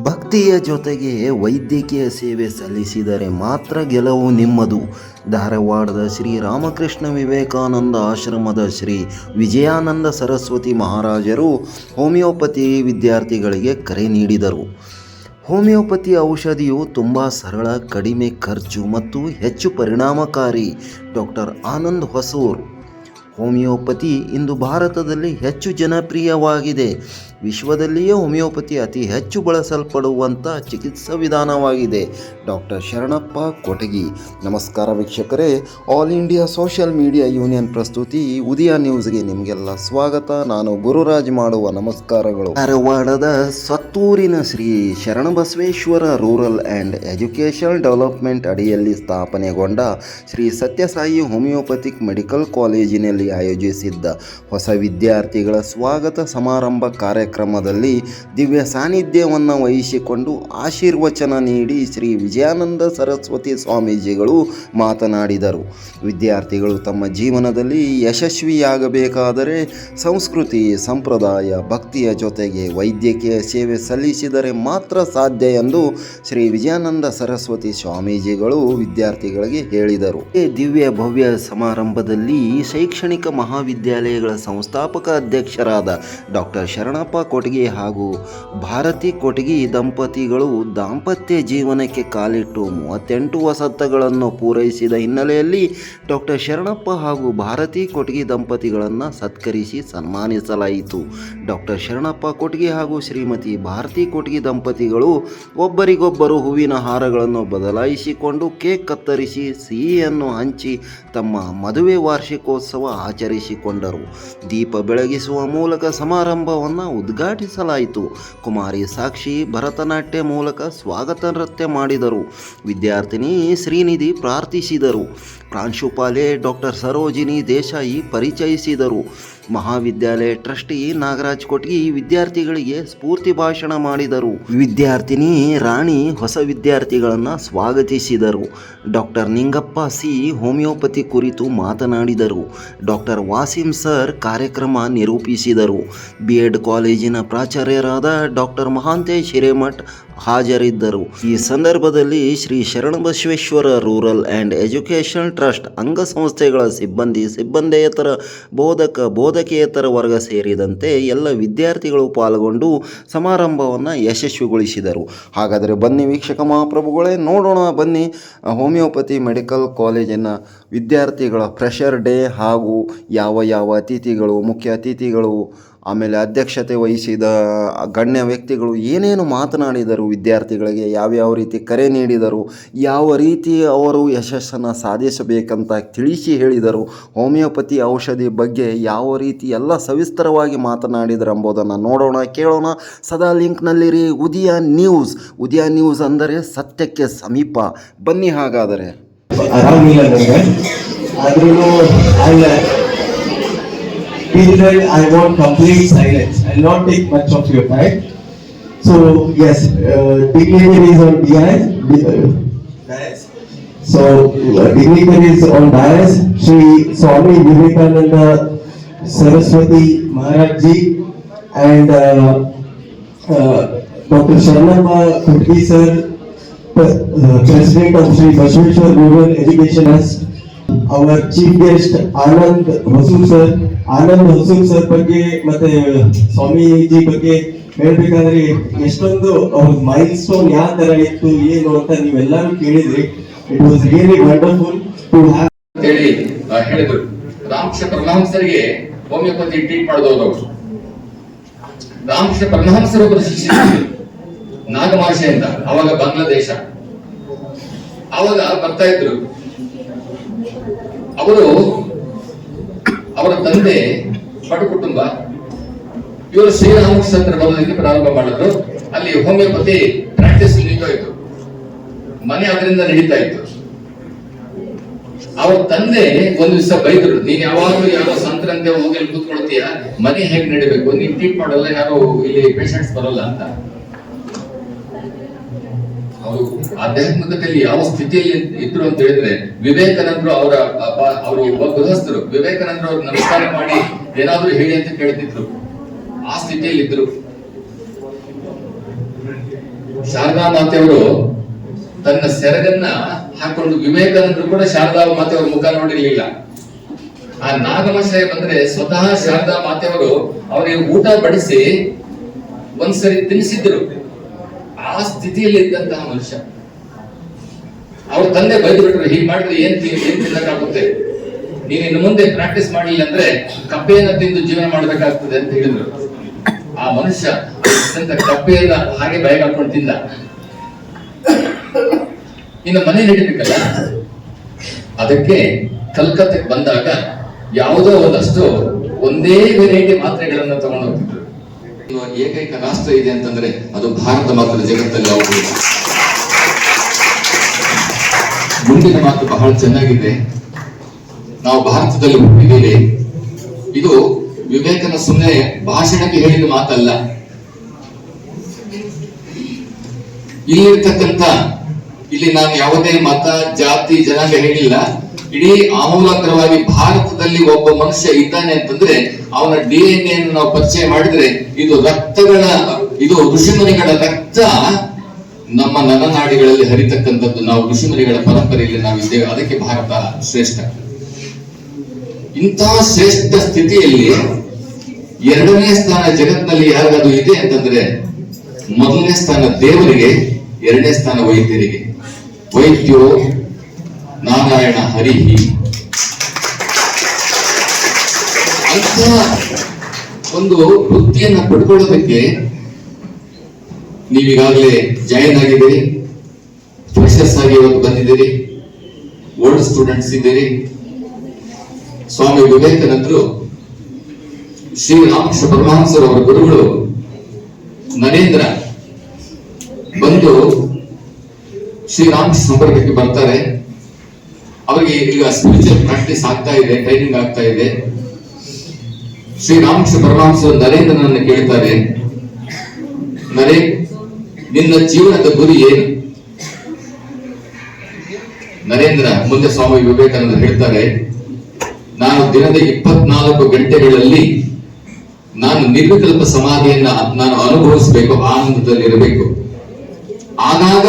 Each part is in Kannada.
ಭಕ್ತಿಯ ಜೊತೆಗೆ ವೈದ್ಯಕೀಯ ಸೇವೆ ಸಲ್ಲಿಸಿದರೆ ಮಾತ್ರ ಗೆಲುವು ನಿಮ್ಮದು. ಧಾರವಾಡದ ಶ್ರೀ ರಾಮಕೃಷ್ಣ ವಿವೇಕಾನಂದ ಆಶ್ರಮದ ಶ್ರೀ ವಿಜಯಾನಂದ ಸರಸ್ವತಿ ಮಹಾರಾಜರು ಹೋಮಿಯೋಪತಿ ವಿದ್ಯಾರ್ಥಿಗಳಿಗೆ ಕರೆ ನೀಡಿದರು. ಹೋಮಿಯೋಪತಿ ಔಷಧಿಯು ತುಂಬ ಸರಳ, ಕಡಿಮೆ ಖರ್ಚು ಮತ್ತು ಹೆಚ್ಚು ಪರಿಣಾಮಕಾರಿ. ಡಾಕ್ಟರ್ ಆನಂದ್ ಹೊಸೂರ್, ಹೋಮಿಯೋಪತಿ ಇಂದು ಭಾರತದಲ್ಲಿ ಹೆಚ್ಚು ಜನಪ್ರಿಯವಾಗಿದೆ. ವಿಶ್ವದಲ್ಲಿಯೇ ಹೋಮಿಯೋಪತಿ ಅತಿ ಹೆಚ್ಚು ಬಳಸಲ್ಪಡುವಂಥ ಚಿಕಿತ್ಸಾ ವಿಧಾನವಾಗಿದೆ. ಡಾಕ್ಟರ್ ಶರಣಪ್ಪ ಕೊಟಗಿ. ನಮಸ್ಕಾರ ವೀಕ್ಷಕರೇ. All India social media union ಪ್ರಸ್ತುತಿ ಉದಯ ನ್ಯೂಸ್ಗೆ ನಿಮಗೆಲ್ಲ ಸ್ವಾಗತ. ನಾನು ಗುರುರಾಜ್ ಮಾಡುವ ನಮಸ್ಕಾರಗಳು. ಧಾರವಾಡದ ಸತ್ತೂರಿನ Shri Sharanabasaveshwara rural and education development ಅಡಿಯಲ್ಲಿ ಸ್ಥಾಪನೆಗೊಂಡ ಶ್ರೀ ಸತ್ಯಸಾಯಿ ಹೋಮಿಯೋಪತಿಕ್ ಮೆಡಿಕಲ್ ಕಾಲೇಜಿನಲ್ಲಿ ಆಯೋಜಿಸಿದ್ದ ಹೊಸ ವಿದ್ಯಾರ್ಥಿಗಳ ಸ್ವಾಗತ ಸಮಾರಂಭ ಕಾರ್ಯಕ್ರಮದಲ್ಲಿ ದಿವ್ಯ ಸಾನ್ನಿಧ್ಯವನ್ನು ವಹಿಸಿಕೊಂಡು ಆಶೀರ್ವಚನ ನೀಡಿ ಶ್ರೀ ವಿಜಯಾನಂದ ಸರಸ್ವತಿ ಸ್ವಾಮೀಜಿಗಳು ಮಾತನಾಡಿದರು. ವಿದ್ಯಾರ್ಥಿಗಳು ತಮ್ಮ ಜೀವನದಲ್ಲಿ ಯಶಸ್ವಿಯಾಗಬೇಕಾದರೆ ಸಂಸ್ಕೃತಿ, ಸಂಪ್ರದಾಯ, ಭಕ್ತಿಯ ಜೊತೆಗೆ ವೈದ್ಯಕೀಯ ಸೇವೆ ಸಲ್ಲಿಸಿದರೆ ಮಾತ್ರ ಸಾಧ್ಯ ಎಂದು ಶ್ರೀ ವಿಜಯಾನಂದ ಸರಸ್ವತಿ ಸ್ವಾಮೀಜಿಗಳು ವಿದ್ಯಾರ್ಥಿಗಳಿಗೆ ಹೇಳಿದರು. ದಿವ್ಯ ಭವ್ಯ ಸಮಾರಂಭದಲ್ಲಿ ಶೈಕ್ಷಣಿಕ ಮಹಾವಿದ್ಯಾಲಯಗಳ ಸಂಸ್ಥಾಪಕ ಅಧ್ಯಕ್ಷರಾದ ಡಾಕ್ಟರ್ ಶರಣಪ್ಪ ಕೊಟಗಿ ಹಾಗೂ ಭಾರತಿ ಕೊಟಗಿ ದಂಪತಿಗಳು ದಾಂಪತ್ಯ ಜೀವನಕ್ಕೆ ಕಾಲಿಟ್ಟು ಮೂವತ್ತೆಂಟು ವಸತ್ತಗಳನ್ನು ಪೂರೈಸಿದ ಹಿನ್ನೆಲೆಯಲ್ಲಿ ಡಾಕ್ಟರ್ ಶರಣಪ್ಪ ಹಾಗೂ ಭಾರತಿ ಕೊಟಗಿ ದಂಪತಿಗಳನ್ನು ಸತ್ಕರಿಸಿ ಸನ್ಮಾನಿಸಲಾಯಿತು. ಡಾಕ್ಟರ್ ಶರಣಪ್ಪ ಕೊಟಗಿ ಹಾಗೂ ಶ್ರೀಮತಿ ಭಾರತಿ ಕೊಟಗಿ ದಂಪತಿಗಳು ಒಬ್ಬರಿಗೊಬ್ಬರು ಹೂವಿನ ಹಾರಗಳನ್ನು ಬದಲಾಯಿಸಿಕೊಂಡು ಕೇಕ್ ಕತ್ತರಿಸಿ ಸಿಹಿಯನ್ನು ಹಂಚಿ ತಮ್ಮ ಮದುವೆ ವಾರ್ಷಿಕೋತ್ಸವ ಆಚರಿಸಿಕೊಂಡರು. ದೀಪ ಬೆಳಗಿಸುವ ಮೂಲಕ ಸಮಾರಂಭವನ್ನು ಉದ್ಘಾಟಿಸಲಾಯಿತು. ಕುಮಾರಿ ಸಾಕ್ಷಿ ಭರತನಾಟ್ಯ ಮೂಲಕ ಸ್ವಾಗತ ನೃತ್ಯ ಮಾಡಿದರು. ವಿದ್ಯಾರ್ಥಿನಿ ಶ್ರೀನಿಧಿ ಪ್ರಾರ್ಥಿಸಿದರು. ಪ್ರಾಂಶುಪಾಲೆ ಡಾಕ್ಟರ್ ಸರೋಜಿನಿ ದೇಸಾಯಿ ಪರಿಚಯಿಸಿದರು. ಮಹಾವಿದ್ಯಾಲಯ ಟ್ರಸ್ಟಿ ನಾಗರಾಜ್ ಕೊಟ್ಗಿ ವಿದ್ಯಾರ್ಥಿಗಳಿಗೆ ಸ್ಫೂರ್ತಿ ಭಾಷಣ ಮಾಡಿದರು. ವಿದ್ಯಾರ್ಥಿನಿ ರಾಣಿ ಹೊಸ ವಿದ್ಯಾರ್ಥಿಗಳನ್ನು ಸ್ವಾಗತಿಸಿದರು. ಡಾಕ್ಟರ್ ನಿಂಗಪ್ಪ ಸಿ ಹೋಮಿಯೋಪತಿ ಕುರಿತು ಮಾತನಾಡಿದರು. ಡಾಕ್ಟರ್ ವಾಸಿಂ ಸರ್ ಕಾರ್ಯಕ್ರಮ ನಿರೂಪಿಸಿದರು. ಬಿ ಎಡ್ ಕಾಲೇಜಿನ ಪ್ರಾಚಾರ್ಯರಾದ ಡಾಕ್ಟರ್ ಮಹಾಂತೇಶ್ ಹಿರೇಮಠ್ ಹಾಜರಿದ್ದರು. ಈ ಸಂದರ್ಭದಲ್ಲಿ Shri Sharanabasaveshwara rural and education trust ಅಂಗಸಂಸ್ಥೆಗಳ ಸಿಬ್ಬಂದಿ, ಸಿಬ್ಬಂದಿಯೇತರ ಬೋಧಕ, ಬೋಧಕೇತರ ವರ್ಗ ಸೇರಿದಂತೆ ಎಲ್ಲ ವಿದ್ಯಾರ್ಥಿಗಳು ಪಾಲ್ಗೊಂಡು ಸಮಾರಂಭವನ್ನು ಯಶಸ್ವಿಗೊಳಿಸಿದರು. ಹಾಗಾದರೆ ಬನ್ನಿ ವೀಕ್ಷಕ ಮಹಾಪ್ರಭುಗಳೇ, ನೋಡೋಣ ಬನ್ನಿ ಹೋಮಿಯೋಪತಿ ಮೆಡಿಕಲ್ ಕಾಲೇಜಿನ ವಿದ್ಯಾರ್ಥಿಗಳ ಫ್ರೆಷರ್ ಡೇ ಹಾಗೂ ಯಾವ ಯಾವ ಅತಿಥಿಗಳು, ಮುಖ್ಯ ಅತಿಥಿಗಳು, ಆಮೇಲೆ ಅಧ್ಯಕ್ಷತೆ ವಹಿಸಿದ ಗಣ್ಯ ವ್ಯಕ್ತಿಗಳು ಏನೇನು ಮಾತನಾಡಿದರು ವಿದ್ಯಾರ್ಥಿಗಳಿಗೆ ಯಾವ್ಯಾವ ರೀತಿ ಕರೆ ನೀಡಿದರು, ಯಾವ ರೀತಿ ಅವರು ಯಶಸ್ಸನ್ನು ಸಾಧಿಸಬೇಕಂತ ತಿಳಿಸಿ ಹೇಳಿದರು, ಹೋಮಿಯೋಪತಿ ಔಷಧಿ ಬಗ್ಗೆ ಯಾವ ರೀತಿ ಎಲ್ಲ ಸವಿಸ್ತರವಾಗಿ ಮಾತನಾಡಿದರು ಎಂಬುದನ್ನು ನೋಡೋಣ, ಕೇಳೋಣ. ಸದಾ ಲಿಂಕ್ನಲ್ಲಿರಿ ಉದಯ ನ್ಯೂಸ್. ಉದಯ ನ್ಯೂಸ್ ಅಂದರೆ ಸತ್ಯಕ್ಕೆ ಸಮೀಪ. ಬನ್ನಿ ಹಾಗಾದರೆ. ಆರಾಮಿಲ್ಲ ನನಗೆ ಆದ್ರೂ period I want complete silence. I'll not take much of your time. So yes, uh, dignitaries on dais. uh, dais. So uh, dignitaries on dais, Sri Swami Vivekananda Saraswati Maharaj Ji and uh, uh, Dr. Sharnappa Kutki sir, Pre- uh, President of Sri Bashweshwar Rural Education Trust, our chief guest Anand Hosu sir, Anand Hosur sir ಬಗ್ಗೆ ಮತ್ತೆ ಸ್ವಾಮೀಜಿ ಬಗ್ಗೆ ಹೇಳ್ಬೇಕಾದ್ರೆ ಎಷ್ಟೊಂದು ಅವ್ರ ಮೈಲ್ ಸ್ಟೋನ್ ಯಾವ ತರ ಇತ್ತು ಏನು ಅಂತ ನೀವೆಲ್ಲರೂ ಕೇಳಿದ್ರಿ it was really wonderful to have ಹೇಳಿ ಹೇಳಿದ್ರು. ರಾಮಕೃಷ್ಣ ಪರಮಹಂಸರಿಗೆ ಹೋಮಿಯೋಪತಿ ಟ್ರೀಟ್ ಮಾಡೋದವ್ರು ಅವರು. ರಾಮಕೃಷ್ಣ ಪರಮಹಂಸರು ಒಬ್ಬರು ಶಿಷ್ಯರು ನಾಗಮಾಷೆ ಅಂತ ಅವಾಗ ಬಾಂಗ್ಲಾದೇಶ. ಅವಾಗ ಬರ್ತಾ ಇದ್ರು. ಅವರು ಅವರ ತಂದೆ ಪಟ ಕುಟುಂಬ, ಇವರು ಶ್ರೀರಾಮಕೃಷ್ಣ ಬರೋದಕ್ಕೆ ಪ್ರಾರಂಭ ಮಾಡಿದ್ರು. ಅಲ್ಲಿ ಹೋಮಿಯೋಪತಿ ಪ್ರಾಕ್ಟೀಸ್ ನಡೀತಾ ಇತ್ತು. ಮನೆ ಅದರಿಂದ ನಡೀತಾ ಇತ್ತು. ಅವ್ರ ತಂದೆ ಒಂದು ದಿವಸ ಬೈದ್ರು, ನೀನ್ ಯಾವಾಗ್ಲೂ ಯಾರೋ ಸಂತರಂತೆ ಹೋಗಿ ಕೂತ್ಕೊಳ್ತೀಯ? ಮನೆ ಹೇಗ್ ನಡಿಬೇಕು? ನೀನ್ ಟ್ರೀಟ್ ಮಾಡಲ್ಲ, ಯಾರೋ ಇಲ್ಲಿ ಪೇಷಂಟ್ಸ್ ಬರಲ್ಲ ಅಂತ. ಅವರು ಆಧ್ಯಾತ್ಮಿಕತೆಯಲ್ಲಿ ಯಾವ ಸ್ಥಿತಿಯಲ್ಲಿ ಇದ್ರು ಅಂತ ಹೇಳಿದ್ರೆ, ವಿವೇಕಾನಂದರು ಅವರ ಅವರು ಒಬ್ಬ ಗೃಹಸ್ಥರು. ವಿವೇಕಾನಂದರು ಅವ್ರು ನಮಸ್ಕಾರ ಮಾಡಿ ಏನಾದ್ರೂ ಹೇಳಿ ಅಂತ ಕೇಳ್ತಿದ್ರು. ಆ ಸ್ಥಿತಿಯಲ್ಲಿ ಇದ್ರು ಶಾರದಾ ಮಾತೆಯವರು ತನ್ನ ಸೆರಗನ್ನ ಹಾಕೊಂಡು ವಿವೇಕಾನಂದರು ಕೂಡ ಶಾರದಾ ಮಾತೆಯವರ ಮುಖ ನೋಡಿರ್ಲಿಲ್ಲ. ಆ ನಾಗಮಶಯ ಬಂದ್ರೆ ಸ್ವತಃ ಶಾರದಾ ಮಾತೆಯವರು ಅವರಿಗೆ ಊಟ ಬಡಿಸಿ ಒಂದ್ಸರಿ ತಿನ್ನಿಸಿದ್ರು. ಆ ಸ್ಥಿತಿಯಲ್ಲಿ ಇದ್ದಂತಹ ಮನುಷ್ಯ. ಅವ್ರ ತಂದೆ ಬೈದು ಬಿಟ್ರು ಹೀಗ್ ಮಾಡಿದ್ರೆ ಏನ್ ಏನ್ ತಿನ್ನಕ್ಕಾಗುತ್ತೆ? ನೀನ್ ಇನ್ನು ಮುಂದೆ ಪ್ರಾಕ್ಟೀಸ್ ಮಾಡಲಿಲ್ಲ ಅಂದ್ರೆ ಕಪ್ಪೆಯನ್ನ ತಿಂದು ಜೀವನ ಮಾಡ್ಬೇಕಾಗ್ತದೆ ಅಂತ ಹೇಳಿದ್ರು. ಆ ಮನುಷ್ಯ ಅತ್ಯಂತ ಕಪ್ಪೆಯನ್ನ ಹಾಗೆ ಬಯ ಹಾಕೊಂಡು ತಿಂದ. ಇನ್ನು ಮನೆ ನಡಿಬೇಕಲ್ಲ ಅದಕ್ಕೆ ಕಲ್ಕತ್ತೆಗೆ ಬಂದಾಗ ಯಾವುದೋ ಒಂದಷ್ಟು ಒಂದೇ ವೆರೈಟಿ ಮಾತ್ರೆಗಳನ್ನ ತಗೊಂಡು ಏಕೈಕ ರಾಷ್ಟ್ರ ಇದೆ ಅಂತಂದ್ರೆ ಅದು ಭಾರತ ಮಾತ್ರ, ಜಗತ್ತಲ್ಲಿ ಅವರು. ಮುಂದಿನ ಮಾತು ಬಹಳ ಚೆನ್ನಾಗಿದೆ. ನಾವು ಭಾರತದಲ್ಲಿ ಹುಟ್ಟಿದ್ದೇವೆ ಇದು ವಿವೇಕನ ಸುಮ್ಮನೆ ಭಾಷಣಕ್ಕೆ ಹೇಳಿದ ಮಾತಲ್ಲ. ಇಲ್ಲಿರ್ತಕ್ಕಂಥ, ಇಲ್ಲಿ ನಾನು ಯಾವುದೇ ಮತ, ಜಾತಿ, ಜನಾಂಗ ಹೇಳಿಲ್ಲ. ಇಡೀ ಆಮೂಲಾಗ್ರವಾಗಿ ಭಾರತದಲ್ಲಿ ಒಬ್ಬ ಮನುಷ್ಯ ಇದ್ದಾನೆ ಅಂತಂದ್ರೆ ಅವನ ಡಿ ಎನ್ ಎ ನಾವು ಪರಿಚಯ ಮಾಡಿದ್ರೆ ಇದು ರಕ್ತಗಳ, ಇದು ಋಷಿಮುನಿಗಳ ರಕ್ತ ನಮ್ಮ ನನನಾಡಿಗಳಲ್ಲಿ ಹರಿತಕ್ಕಂಥದ್ದು. ನಾವು ಋಷಿಮುನಿಗಳ ಪರಂಪರೆಯಲ್ಲಿ ನಾವು ಇದ್ದೇವೆ. ಅದಕ್ಕೆ ಭಾರತ ಶ್ರೇಷ್ಠ. ಇಂತಹ ಶ್ರೇಷ್ಠ ಸ್ಥಿತಿಯಲ್ಲಿ ಎರಡನೇ ಸ್ಥಾನ ಜಗತ್ತಿನಲ್ಲಿ ಯಾರಿಗದು ಇದೆ ಅಂತಂದ್ರೆ ಮೊದಲನೇ ಸ್ಥಾನ ದೇವರಿಗೆ, ಎರಡನೇ ಸ್ಥಾನ ವೈದ್ಯರಿಗೆ. ವೈದ್ಯೋ ನಾರಾಯಣ ಹರಿಹಿ ಅಂತ ಒಂದು ವೃತ್ತಿಯನ್ನ ಪಡ್ಕೊಳ್ಳೋದಕ್ಕೆ ನೀವೀಗಾಗಲೇ ಜಾಯಿನ್ ಆಗಿದ್ದೀರಿ ಫ್ರೆಶರ್ಸ್ ಆಗಿ ಇವತ್ತು ಬಂದಿದ್ದೀರಿ. ಓಲ್ಡ್ ಸ್ಟೂಡೆಂಟ್ಸ್ ಇದ್ದೀರಿ. ಸ್ವಾಮಿ ವಿವೇಕಾನಂದರು, ಶ್ರೀ ರಾಮಕೃಷ್ಣ ಪರಮಹಂಸರು ಅವರ ಗುರುಗಳು ನರೇಂದ್ರ ಬಂದು ಶ್ರೀರಾಮಕೃಷ್ಣ ಸಂಪರ್ಕಕ್ಕೆ ಬರ್ತಾರೆ. ಅವರಿಗೆ ಈಗ ಸ್ಪಿರಿಚುವಲ್ ಪ್ರಾಕ್ಟೀಸ್ ಆಗ್ತಾ ಇದೆ ಟ್ರೈನಿಂಗ್ ಆಗ್ತಾ ಇದೆ. ಶ್ರೀರಾಮಕೃಷ್ಣ ಪರಮಾಂಸ ನರೇಂದ್ರನನ್ನು ಕೇಳ್ತಾರೆ, ನರೇ, ನಿನ್ನ ಜೀವನದ ಗುರಿ ಏನು? ನರೇಂದ್ರ ಮುಂದೆ ಸ್ವಾಮಿ ವಿವೇಕಾನಂದ ಹೇಳ್ತಾರೆ, ನಾನು ದಿನದ ಇಪ್ಪತ್ನಾಲ್ಕು ಗಂಟೆಗಳಲ್ಲಿ ನಾನು ನಿರ್ವಿಕಲ್ಪ ಸಮಾಧಿಯನ್ನ ನಾನು ಅನುಭವಿಸಬೇಕು, ಆನಂದದಲ್ಲಿರಬೇಕು. ಆಗಾಗ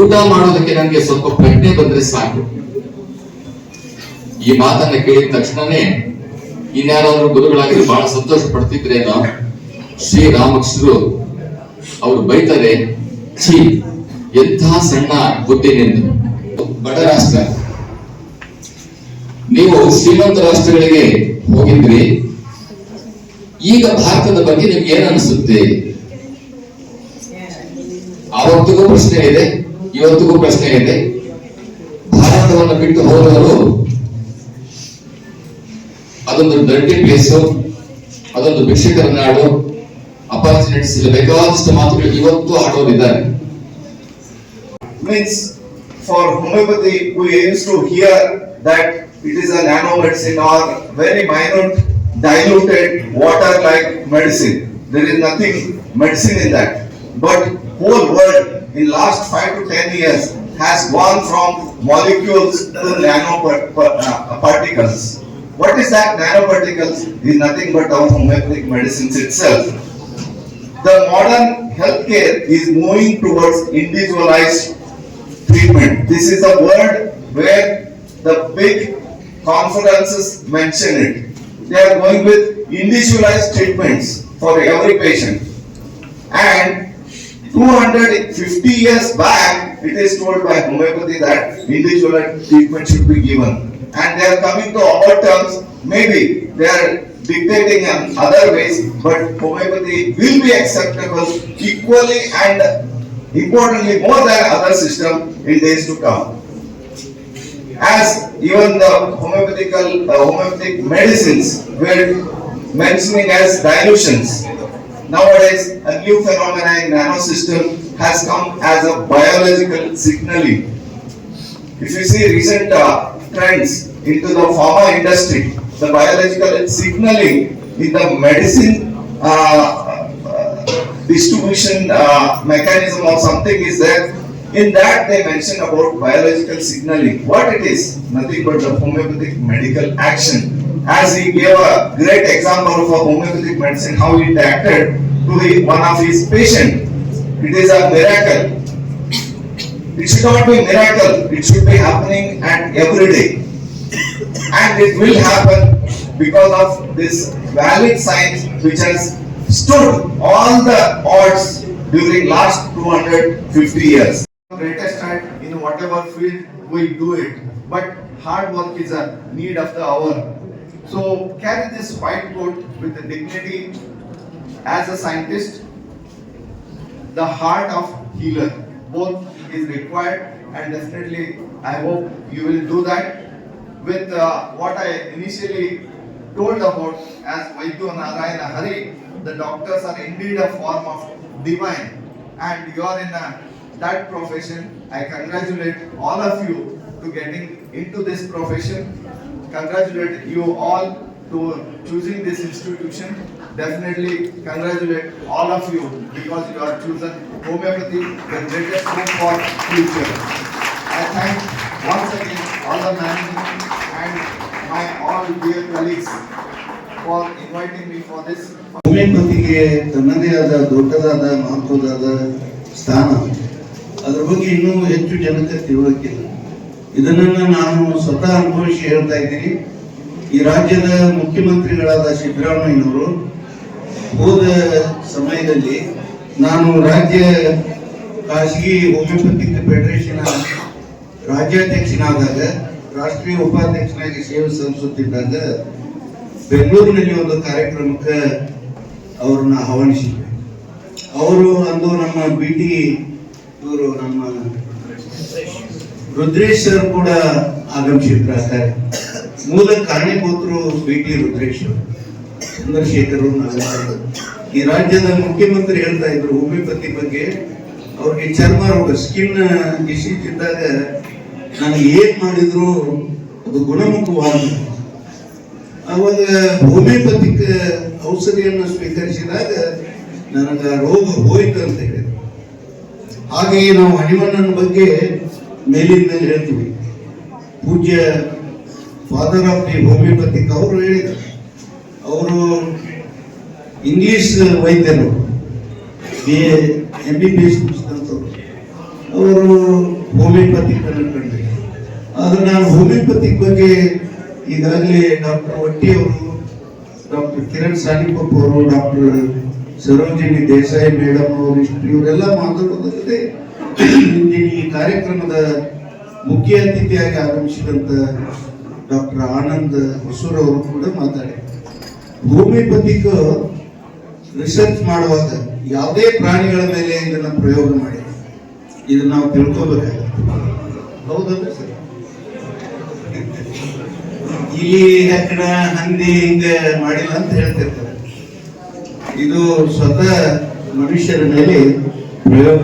ಊಟ ಮಾಡೋದಕ್ಕೆ ನನಗೆ ಸ್ವಲ್ಪ ಪ್ರಜ್ಞೆ ಬಂದ್ರೆ ಸಾಕು. ಈ ಮಾತನ್ನ ಕೇಳಿದ ತಕ್ಷಣನೇ ಇನ್ಯಾರಾದ್ರೂ ಗುರುಗಳಾಗಿ ಬಹಳ ಸಂತೋಷ ಪಡ್ತಿದ್ರೇನೋ ಶ್ರೀರಾಮಕೃಷ್ಣರು ಅವರು ಬೈತಾರೆ, ಛೀ ಎಂತಹ ಸಣ್ಣ ಬುದ್ಧಿ ನಿಂದು? ಬಡ ರಾಷ್ಟ್ರ. ನೀವು ಶ್ರೀಮಂತ ರಾಷ್ಟ್ರಗಳಿಗೆ ಹೋಗಿದ್ರಿ, ಈಗ ಭಾರತದ ಬಗ್ಗೆ ನಿಮ್ಗೆ ಏನ್ ಅನಿಸುತ್ತೆ? ಆವತ್ತಿಗೂ ಪ್ರಶ್ನೆ ಇದೆ, ಇವತ್ತಿಗೂ ಪ್ರಶ್ನೆ ಇದೆ. ಭಾರತವನ್ನು ಬಿಟ್ಟು ಹೋದವರು ಅದೊಂದು ಡರ್ಟಿ ಪ್ಲೇಸು ಅದೊಂದು ಭಿಕ್ಷಕರ ನಾಡು ಅಪಾರ್ಚುನಿಟೀಸ್ ಇಲ್ಲ ಬೇಕಾದಷ್ಟು ಮಾತುಗಳು ಇವತ್ತು ಆಡೋರಿದ್ದಾರೆ means for homeopathy we used to hear that it is a nano medicine or very minute diluted water like medicine there is nothing medicine in that but whole world in last 5 to 10 years has gone from molecules to nano what is that nanoparticles is nothing but our homeopathic medicines itself the modern healthcare is moving towards individualized treatment. This is a word where the big conferences mention it. They are going with individualized treatments for every patient. And 250 years back, it is told by homeopathy that individual treatment should be given. And they are coming to our terms, maybe they are dictating in other ways, but homeopathy will be acceptable equally and importantly more than other system in days to come. As even the homeopathical, uh, homeopathic medicines were mentioning as dilutions. Nowadays, a new phenomenon in nano system has come as a biological signaling. If you see recent uh, trends into the pharma industry, the biological signaling in the medicine uh, uh, distribution uh, mechanism or something is there. In that, they mention about biological signaling. What it is? Nothing but the homeopathic medical action. As he gave a great example of a homeopathic medicine, how it acted to the, one of his patient. It is a miracle. It should not be miracle. It should be happening and every day. And it will happen because of this valid science which has stood all the odds during last 250 years. Greatest at in whatever field we do it, but hard work is a need of the hour. So carry this white coat with the dignity as a scientist, the heart of healer, both is required and definitely I hope you will do that with uh, what I initially told about as Vaidya Narayana Hari, the doctors are indeed a form of divine and you are in a, that profession. I congratulate all of you to getting into this profession. Congratulate you all to choosing this institution. Definitely congratulate all of you because you are chosen homeopathy, the greatest hope for future. I thank once again all the management and my all dear colleagues for inviting me for this ಹೋಮಿಯೋಪತಿಗೆ ತನ್ನದೇ ಆದ ದೊಡ್ಡದಾದ ಮಹತ್ವದಾದ ಸ್ಥಾನ ಅದರ ಬಗ್ಗೆ ಇನ್ನೂ ಹೆಚ್ಚು ಜನಕ್ಕೆ ತಿಳುವಳಿಕಿಲ್ಲ ಇದನ್ನ ನಾನು ಸ್ವತಃ ಅನುಭವಿಸಿ ಹೇಳ್ತಾ ಇದ್ದೀನಿ ಈ ರಾಜ್ಯದ ಮುಖ್ಯಮಂತ್ರಿಗಳಾದ ಸಿದ್ದರಾಮಯ್ಯನವರು ಹೋದ ಸಮಯದಲ್ಲಿ ನಾನು ರಾಜ್ಯ ಖಾಸಗಿ ಹೋಮಿಯೋಪತಿಕ್ ಫೆಡರೇಷನ್ ರಾಜ್ಯಾಧ್ಯಕ್ಷನಾದಾಗ, ರಾಷ್ಟ್ರೀಯ ಉಪಾಧ್ಯಕ್ಷನಾಗಿ ಸೇವೆ ಸಲ್ಲಿಸುತ್ತಿದ್ದಾಗ ಬೆಂಗಳೂರಿನಲ್ಲಿ ಒಂದು ಕಾರ್ಯಕ್ರಮಕ್ಕೆ ಅವ್ರನ್ನ ಆಹ್ವಾನಿಸಿದ್ವಿ ಅವರು ಅಂದು ನಮ್ಮ ಬಿ ಟಿ ಇವರು ನಮ್ಮ ರುದ್ರೇಶ್ ಸರ್ ಕೂಡ ಆಗಮಿಸಿದ್ರು ಮೂಲ ಕಾರಣೀಭೂತರು ಬಿ ಟಿ ರುದ್ರೇಶ್ ಅವರು. ಚಂದ್ರಶೇಖರ್. ಈ ರಾಜ್ಯದ ಮುಖ್ಯಮಂತ್ರಿ ಹೇಳ್ತಾ ಇದ್ರು ಹೋಮಿಯೋಪತಿ ಬಗ್ಗೆ ಅವ್ರಿಗೆ ಚರ್ಮ ರೋಗ ಸ್ಕಿನ್ ಡಿಸೀಸ್ ಇದ್ದಾಗ ನಾನು ಏನ್ ಮಾಡಿದ್ರು, ಅದು ಗುಣಮುಖವಾದ ಅವಾಗ ಹೋಮಿಯೋಪತಿಕ್ ಔಷಧಿಯನ್ನು ಸ್ವೀಕರಿಸಿದಾಗ ನನಗೆ ರೋಗ ಹೋಯ್ತು ಅಂತ ಹೇಳಿದ್ರು. ಹಾಗೆಯೇ ನಾವು ಹನಿಮಣ್ಣನ ಬಗ್ಗೆ ಮೇಲಿಂದ ಮೇಲೆ ಹೇಳ್ತೀವಿ. ಪೂಜ್ಯ ಫಾದರ್ ಆಫ್ ದಿ ಹೋಮಿಯೋಪತಿಕ್ ಅವರು ಹೇಳಿದರು. ಅವರು ಇಂಗ್ಲಿಷ್ ವೈದ್ಯರು, B M B B S ಮುಗಿಸಿದಂಥವ್ರು ಅವರು ಹೋಮಿಯೋಪತಿ ಅನ್ನು ಕಂಡ್ರು ಆದ್ರೆ ನಾನು ಹೋಮಿಯೋಪತಿ ಬಗ್ಗೆ ಈಗಾಗಲೇ ಡಾಕ್ಟರ್ ಒಟ್ಟಿ ಅವರು, ಡಾಕ್ಟರ್ ಕಿರಣ್ ಸಾನಿಪಪ್ಪ ಅವರು, ಡಾಕ್ಟರ್ ಸರೋಜಿನಿ ದೇಸಾಯಿ ಮೇಡಮ್ ಅವರು, ಇಷ್ಟು ಇವರೆಲ್ಲ ಮಾತಾಡೋದಲ್ಲದೆ ಈ ಕಾರ್ಯಕ್ರಮದ ಮುಖ್ಯ ಅತಿಥಿಯಾಗಿ ಆಗಮಿಸಿದಂಥ ಡಾಕ್ಟರ್ ಆನಂದ್ ಹೊಸೂರ್ ಅವರು ಕೂಡ ಮಾತಾಡಿದ್ದಾರೆ ಹೋಮಿಯೋಪತಿಕ್ ರಿಸರ್ಚ್ ಮಾಡುವಾಗ ಯಾವುದೇ ಪ್ರಾಣಿಗಳ ಮೇಲೆ ಇದನ್ನ ಪ್ರಯೋಗ ಮಾಡಿ ಇದನ್ನ ನಾವು ತಿಳ್ಕೋಬೇಕಾಗುತ್ತೆ ಹೌದಲ್ಲ ಸರ್? ಇಲ್ಲಿ ಹೆಕ್ಕಡ ಹಂದಿ ಹಿಂಗೆ ಮಾಡಿಲ್ಲ ಅಂತ ಹೇಳ್ತಿರ್ತಾರೆ. ಇದು ಸ್ವತಃ ಮನುಷ್ಯರ ಮೇಲೆ ಪ್ರಯೋಗ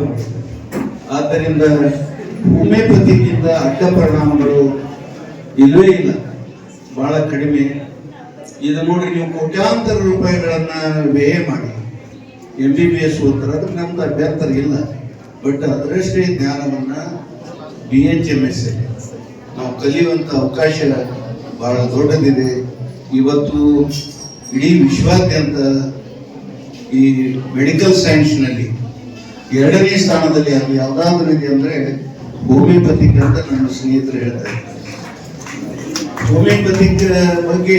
ಆದ್ದರಿಂದ ಹೋಮಿಯೋಪತಿಗಿಂತ ಅಡ್ಡ ಪರಿಣಾಮಗಳು ಇಲ್ಲವೇ ಇಲ್ಲ. ಬಹಳ ಕಡಿಮೆ. ಇದು ನೋಡಿ ನೀವು ಕೋಟ್ಯಾಂತರ ರೂಪಾಯಿಗಳನ್ನ ವ್ಯಯ ಮಾಡಿ. ಎಂ ಬಿ ಬಿ ಎಸ್ ಓದ್ತಾರೆ ಅದಕ್ಕೆ ನಮ್ದು ಅಭ್ಯಂತರ ಇಲ್ಲ. ಬಟ್ ಅದರಷ್ಟೇ ಜ್ಞಾನವನ್ನ ಬಿ ಎಚ್ ಎಂ ಎಸ್ ನಾವು ಕಲಿಯುವಂತ ಅವಕಾಶ ಬಹಳ ದೊಡ್ಡದಿದೆ. ಇವತ್ತು ಇಡೀ ವಿಶ್ವಾದ್ಯಂತ ಈ ಮೆಡಿಕಲ್ ಸೈನ್ಸ್ನಲ್ಲಿ ಎರಡನೇ ಸ್ಥಾನದಲ್ಲಿ ಅದು ಯಾವ್ದಾದ್ರೂ ಇದೆ ಅಂದ್ರೆ ಹೋಮಿಯೋಪತಿಕ್ ಅಂತ ನನ್ನ ಸ್ನೇಹಿತರು ಹೇಳ್ತಾರೆ. ಹೋಮಿಯೋಪತಿಕ್ ಬಗ್ಗೆ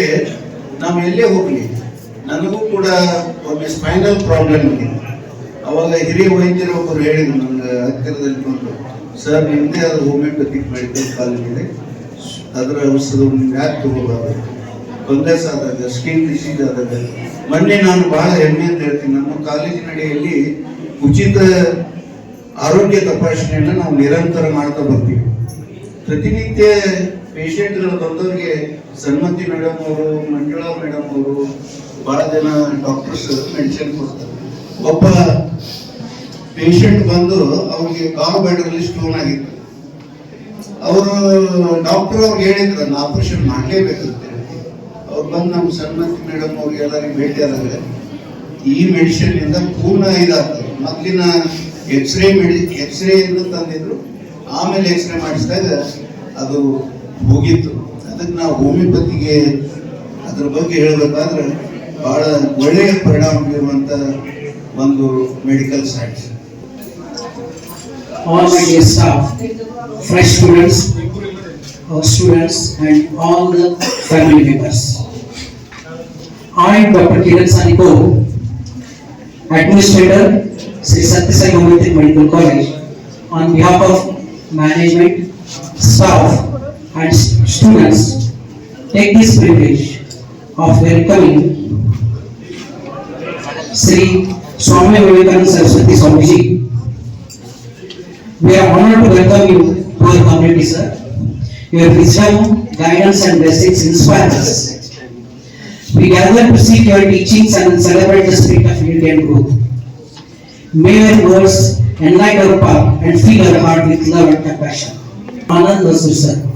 ನಾವು ಎಲ್ಲೇ ಹೋಗ್ಲಿ, ನನಗೂ ಕೂಡ ಒಮ್ಮೆ ಸ್ಪೈನಲ್ ಪ್ರಾಬ್ಲಮ್ ಇದೆ. ಅವಾಗ ಹಿರಿಯ ವೈದ್ಯರು ಒಬ್ಬರು ಹೇಳಿದ್ರು ನನಗೆ ಹತ್ತಿರದಲ್ಲಿ ಬಂದು, ಸರ್ ನಿಮ್ಮದೇ ಆದ ಹೋಮಿಯೋಪತಿಕ್ ಮೆಡಿಕಲ್ ಕಾಲೇಜ್ ಇದೆ. ಅದರ ಔಷಧವನ್ನು ಯಾಕೆ ತಗೋಬಾರ್ದು? ಫಂಗಸ್ ಆದಾಗ ಸ್ಕಿನ್ ಡಿಸೀಸ್ ಆದಾಗ ಮೊನ್ನೆ ನಾನು ಬಹಳ ಹೆಮ್ಮೆ ಅಂತ ಹೇಳ್ತೀನಿ. ನಮ್ಮ ಕಾಲೇಜಿನಡಿಯಲ್ಲಿ ಉಚಿತ ಆರೋಗ್ಯ ತಪಾಸಣೆಯನ್ನು ನಾವು ನಿರಂತರ ಮಾಡ್ತಾ ಬರ್ತೀವಿ. ಪ್ರತಿನಿತ್ಯ ಪೇಷಂಟ್ಗಳು ಬಂದವರಿಗೆ ಸನ್ಮತಿ ಮೇಡಮ್ ಅವರು, ಮಂಜುಳಾ ಮೇಡಮ್ ಅವರು, ಬಹಳ ಜನ ಡಾಕ್ಟರ್ಸ್ ಮೆಡಿಸಿನ್ ಕೊಡ್ತಾರೆ. ಒಬ್ಬ ಪೇಷಂಟ್ ಬಂದು ಅವ್ರಿಗೆ ಕಾಲು ಬ್ಯಾಡ್ರಲ್ಲಿ ಸ್ಟೋನ್ ಆಗಿತ್ತು. ಅವರು ಡಾಕ್ಟರ್ ಅವ್ರಿಗೆ ಹೇಳಿದ್ರು, ನಾನು ಆಪರೇಷನ್ ಮಾಡಲೇಬೇಕಂತ. ಅವ್ರು ಬಂದು ನಮ್ಮ ಸನ್ಮತಿ ಮೇಡಮ್ ಅವ್ರಿಗೆ ಎಲ್ಲರಿಗೆ ಭೇಟಿ ಆದಾಗ, ಈ ಮೆಡಿಸಿನ್ ಇಂದ ಪೂರ್ಣ ಇದಾಗ್ತದೆ. ಮೊದಲಿನ ಎಕ್ಸ್ರೇ ಮೆಡಿ ಎಕ್ಸ್ರೇ ತಂದಿದ್ರು, ಆಮೇಲೆ ಎಕ್ಸ್ರೇ ಮಾಡಿಸಿದಾಗ ಅದು ಹೋಗಿತ್ತು ಅದಕ್ಕೆ ನಾವು ಹೋಮಿಯೋಪತಿಗೆ ಅದ್ರ ಬಗ್ಗೆ ಹೇಳಬೇಕಾದ್ರೆ ಬಹಳ ಒಳ್ಳೆಯ ಪರಿಣಾಮ ಬೀರುವಂತ ಒಂದು medical science all my staff fresh students students and all the family members I doctor Kiran Saniko administrator Shri Sathya Sai medical college on behalf of management staff and students, take this privilege of welcoming Sri Swami Vivekananda Saraswati Swamiji. We are honored to welcome you to our community, sir. Your wisdom, guidance and blessings inspire us. We gather to seek your teachings and celebrate the spirit of unity and growth. May your words enlighten our path and fill our heart with love and compassion. Anand sir.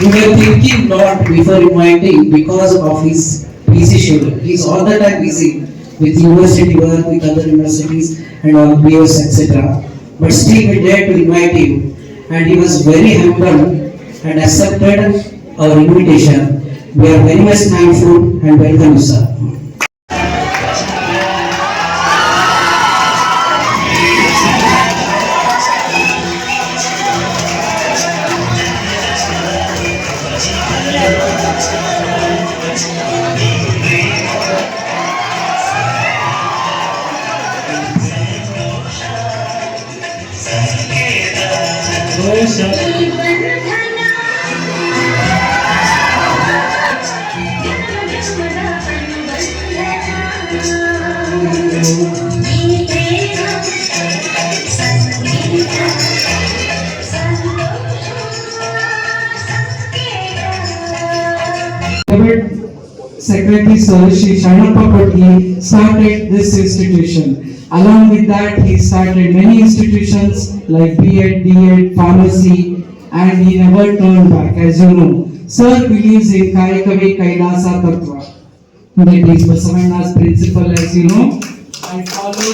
We were thinking lot before inviting because of his busy schedule. He is all the time busy with university work, with other universities and all BOs etc. But still we dared to invite him and he was very humble and accepted our invitation. We are very much thankful and welcome you, sir. Secretary Sir Shri Sharnappa Patli started this institution. Along with that, he started many institutions like B.Ed, D.Ed, pharmacy, and he never turned back, as you know. Sir believes in Kayakave Kailasa Tattva. That is Basavanna's principle, as you know. I follow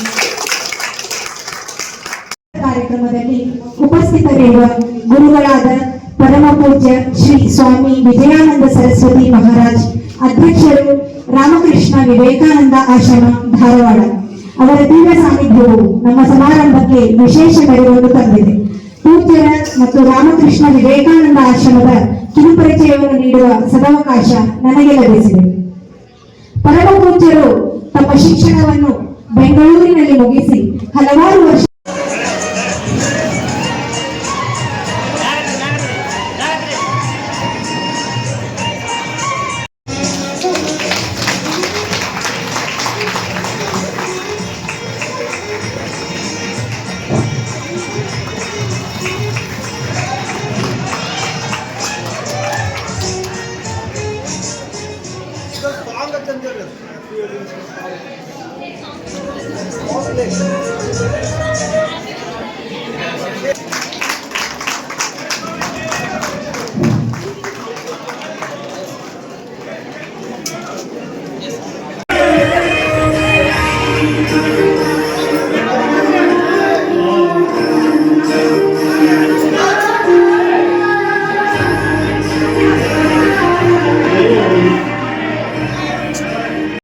ಕಾರ್ಯಕ್ರಮದಲ್ಲಿ ಉಪಸ್ಥಿತರಿರುವ ಗುರುಗಳಾದ ಪರಮ ಪೂಜ್ಯ ಶ್ರೀ ಸ್ವಾಮಿ ವಿಜಯಾನಂದ ಸರಸ್ವತಿ ಮಹಾರಾಜ್ ಅಧ್ಯಕ್ಷರು ರಾಮಕೃಷ್ಣ ವಿವೇಕಾನಂದ ಆಶ್ರಮ, ಧಾರವಾಡ. ಅವರ ದಿವ್ಯ ಸಾನ್ನಿಧ್ಯವು ನಮ್ಮ ಸಮಾರಂಭಕ್ಕೆ ವಿಶೇಷ ಮೆರುಗನ್ನು ತಂದಿದೆ. ಪೂಜ್ಯರ ಮತ್ತು ರಾಮಕೃಷ್ಣ ವಿವೇಕಾನಂದ ಆಶ್ರಮದ ಕಿರುಪರಿಚಯವನ್ನು ನೀಡುವ ಸದಾವಕಾಶ ನನಗೆ ಲಭಿಸಿದೆ. ಪರಮ ಪೂಜ್ಯರು ತಮ್ಮ ಶಿಕ್ಷಣವನ್ನು ಬೆಂಗಳೂರಿನಲ್ಲಿ ಮುಗಿಸಿ ಹಲವಾರು ವರ್ಷ Thank you.